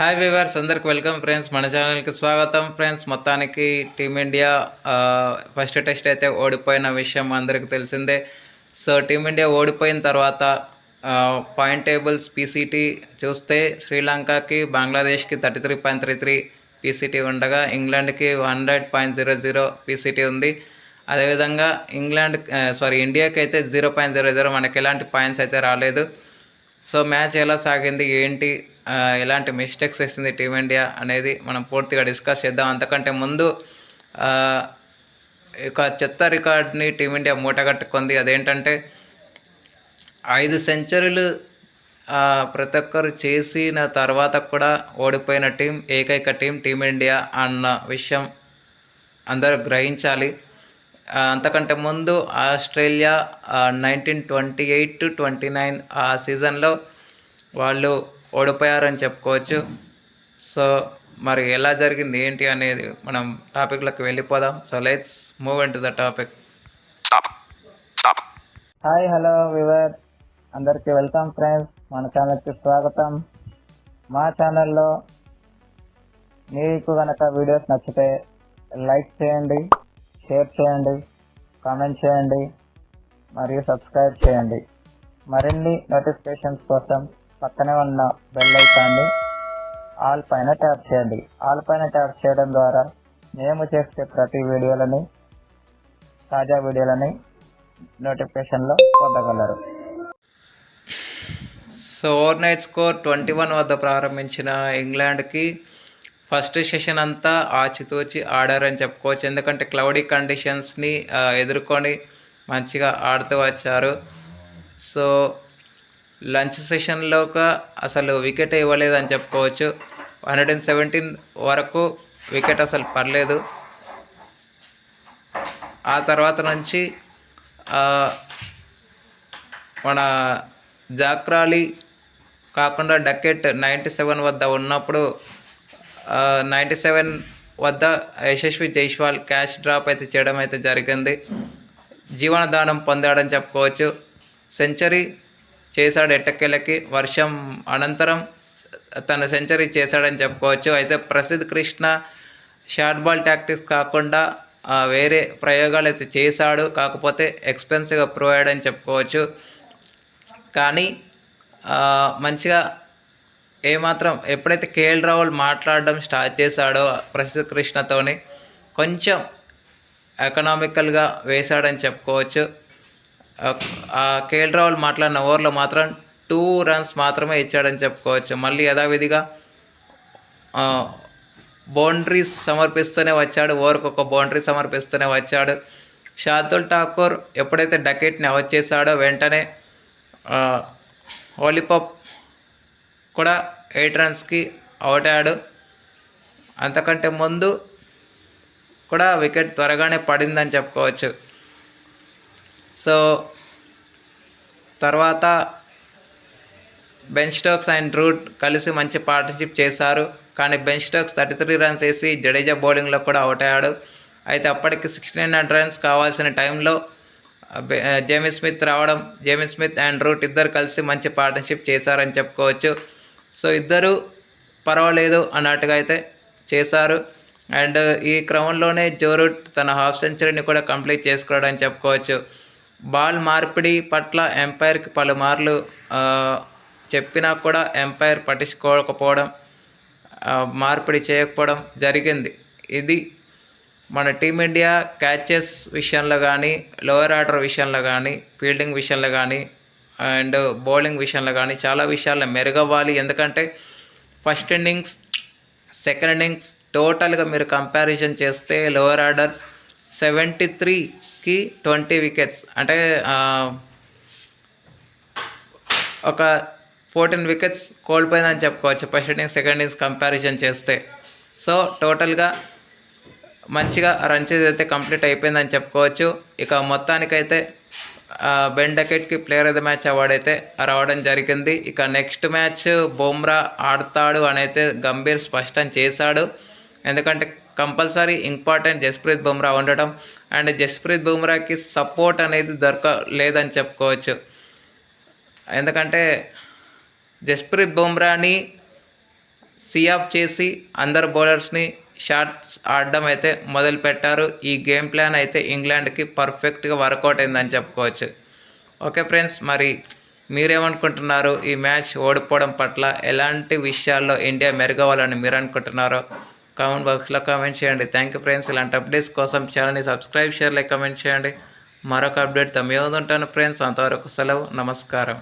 Hi viewers అందరికి welcome friends మన ఛానల్కి స్వాగతం. ఫ్రెండ్స్ మొత్తానికి టీమిండియా ఫస్ట్ టెస్ట్ అయితే ఓడిపోయిన విషయం అందరికీ తెలిసిందే. సో టీమిండియా ఓడిపోయిన తర్వాత పాయింట్ టేబుల్స్ పీసీటీ చూస్తే శ్రీలంకకి బంగ్లాదేశ్కి thirty three point three three PCT ఉండగా ఇంగ్లాండ్కి hundred point zero zero PCT ఉంది. అదేవిధంగా ఇంగ్లాండ్ సారీ ఇండియాకి అయితే జీరో పాయింట్ జీరో జీరో మనకి ఎలాంటి పాయింట్స్ అయితే రాలేదు. సో మ్యాచ్ ఎలా సాగింది ఏంటి ఎలాంటి మిస్టేక్స్ వేసింది టీమిండియా అనేది మనం పూర్తిగా డిస్కస్ చేద్దాం. అంతకంటే ముందు ఒక ఇక చెత్త రికార్డ్ని టీమిండియా మూటగట్టుకుంది. అదేంటంటే ఐదు సెంచరీలు ప్రతి ఒక్కరు చేసిన తర్వాత కూడా ఓడిపోయిన టీం ఏకైక టీం టీమిండియా అన్న విషయం అందరూ గ్రహించాలి. అంతకంటే ముందు Australia nineteen twenty eight to twenty nine ఆ సీజన్లో వాళ్ళు ఓడిపోయారని చెప్పుకోవచ్చు. సో మరి ఎలా జరిగింది ఏంటి అనేది మనం టాపిక్లోకి వెళ్ళిపోదాం. So let's move in to the topic hi hello viewer అందరికీ వెల్కమ్ ఫ్రెండ్స్ మన ఛానల్కి స్వాగతం. మా ఛానల్లో మీకు కనుక వీడియోస్ నచ్చితే లైక్ చేయండి షేర్ చేయండి కామెంట్ చేయండి మరియు సబ్స్క్రైబ్ చేయండి. మరిన్ని నోటిఫికేషన్స్ కోసం పక్కనే ఉన్న బెల్ ఐకాన్ని ఆల్ పైన ట్యాప్ చేయండి. ఆల్ పైన ట్యాప్ చేయడం ద్వారా మేము చేసే ప్రతి వీడియోలని తాజా వీడియోలని నోటిఫికేషన్లో పొందగలరు. So overnight score twenty one వద్ద ప్రారంభించిన ఇంగ్లాండ్కి ఫస్ట్ సెషన్ అంతా ఆచితూచి ఆడారని చెప్పుకోవచ్చు. ఎందుకంటే క్లౌడీ కండిషన్స్ని ఎదుర్కొని మంచిగా ఆడుతూ వచ్చారు. సో లంచ్ సెషన్లోక అసలు వికెట్ ఇవ్వలేదని చెప్పుకోవచ్చు. హండ్రెడ్ అండ్ సెవెంటీన్ వరకు వికెట్ అసలు పర్లేదు. ఆ తర్వాత నుంచి మన జాక్రాలి కాకుండా డకెట్ నైంటీ సెవెన్ వద్ద ఉన్నప్పుడు నైంటీ సెవెన్ వద్ద యశస్వి జైస్వాల్ క్యాష్ డ్రాప్ అయితే చేయడం అయితే జరిగింది. జీవనదానం పొందాడని చెప్పుకోవచ్చు. సెంచరీ చేశాడు ఎట్టకేలకి వర్షం అనంతరం తను సెంచరీ చేశాడని చెప్పుకోవచ్చు. అయితే Prasidh Krishna short ball tactics కాకుండా వేరే ప్రయోగాలు అయితే చేశాడు. కాకపోతే ఎక్స్పెన్సివ్గా ప్రొవైడ్ అని చెప్పుకోవచ్చు. కానీ మంచిగా ఏమాత్రం ఎప్పుడైతే కేఎల్ రాహుల్ మాట్లాడడం స్టార్ట్ చేశాడో ప్రసిద్ధ కృష్ణతోని కొంచెం ఎకనామికల్గా వేశాడని చెప్పుకోవచ్చు. కేఎల్ రాహుల్ మాట్లాడిన ఓవర్లో మాత్రం టూ రన్స్ మాత్రమే ఇచ్చాడని చెప్పుకోవచ్చు. మళ్ళీ యథావిధిగా బౌండరీస్ సమర్పిస్తూనే వచ్చాడు. ఓవర్కి ఒక బౌండరీ సమర్పిస్తూనే వచ్చాడు. షార్దుల్ ఠాకూర్ ఎప్పుడైతే డకెట్ని అవుట్ చేశాడో వెంటనే హోలీపప్ కూడా ఎయిట్ రన్స్కి అవుట్ అయ్యాడు. అంతకంటే ముందు కూడా వికెట్ త్వరగానే పడిందని చెప్పుకోవచ్చు. సో తర్వాత బెన్ స్టోక్స్ అండ్ రూట్ కలిసి మంచి పార్ట్నర్షిప్ చేశారు. కానీ Ben Stokes thirty three runs వేసి జడేజా బౌలింగ్లో కూడా అవుట్ అయ్యాడు. అయితే అప్పటికి సిక్స్టీ నైన్ రన్స్ కావాల్సిన టైంలో జేమి జేమీ స్మిత్ రావడం జేమీ స్మిత్ అండ్ రూట్ ఇద్దరు కలిసి మంచి పార్ట్నర్షిప్ చేశారని చెప్పుకోవచ్చు. సో ఇద్దరు పర్వాలేదు అన్నట్టుగా అయితే చేశారు. అండ్ ఈ క్రమంలోనే జో రూట్ తన హాఫ్ సెంచరీని కూడా కంప్లీట్ చేసుకోవడం చెప్పుకోవచ్చు. బాల్ మార్పిడి పట్ల ఎంపైర్కి పలుమార్లు చెప్పినా కూడా ఎంపైర్ పట్టించుకోకపోవడం మార్పిడి చేయకపోవడం జరిగింది. ఇది మన టీమిండియా క్యాచెస్ విషయంలో కానీ లోయర్ ఆర్డర్ విషయంలో కానీ ఫీల్డింగ్ విషయంలో కానీ అండ్ బౌలింగ్ విషయంలో కానీ చాలా విషయాల్లో మెరుగవ్వాలి. ఎందుకంటే ఫస్ట్ ఇన్నింగ్స్ సెకండ్ ఇన్నింగ్స్ టోటల్గా మీరు కంపారిజన్ చేస్తే లోయర్ ఆర్డర్ సెవెంటీ త్రీ కి ట్వంటీ వికెట్స్. అంటే ఒక ఫోర్టీన్ వికెట్స్ కోల్పోయిందని చెప్పుకోవచ్చు. First innings second innings comparison చేస్తే. సో టోటల్గా మంచిగా రన్ చేసి అయితే కంప్లీట్ అయిపోయిందని చెప్పుకోవచ్చు. ఇక మొత్తానికైతే Ben డకెట్కి player of the match award అయితే రావడం జరిగింది. ఇక నెక్స్ట్ మ్యాచ్ బుమ్రా ఆడతాడు అని అయితే గంభీర్ స్పష్టం చేశాడు. ఎందుకంటే కంపల్సరీ ఇంపార్టెంట్ జస్ప్రీత్ బుమ్రా ఉండటం అండ్ జస్ప్రీత్ బుమ్రాకి సపోర్ట్ అనేది దొరక లేదని చెప్పుకోవచ్చు. ఎందుకంటే జస్ప్రీత్ బుమ్రాని సియాప్ చేసి అందరు బౌలర్స్ని షార్ట్స్ ఆడడం అయితే మొదలుపెట్టారు. ఈ గేమ్ ప్లాన్ అయితే ఇంగ్లాండ్కి పర్ఫెక్ట్గా వర్కౌట్ అయిందని చెప్పుకోవచ్చు. ఓకే ఫ్రెండ్స్ మరి మీరేమనుకుంటున్నారు? ఈ మ్యాచ్ ఓడిపోవడం పట్ల ఎలాంటి విషయాల్లో ఇండియా మెరుగవ్వాలని మీరు అనుకుంటున్నారో కామెంట్ బాక్స్లో కామెంట్ చేయండి. థ్యాంక్ యూ ఫ్రెండ్స్ ఇలాంటి అప్డేట్స్ కోసం ఛానల్ని సబ్స్క్రైబ్ షేర్ లైక్ కామెంట్ చేయండి. మరొక అప్డేట్తో మేము ఉంటాను ఫ్రెండ్స్ అంతవరకు సెలవు. నమస్కారం.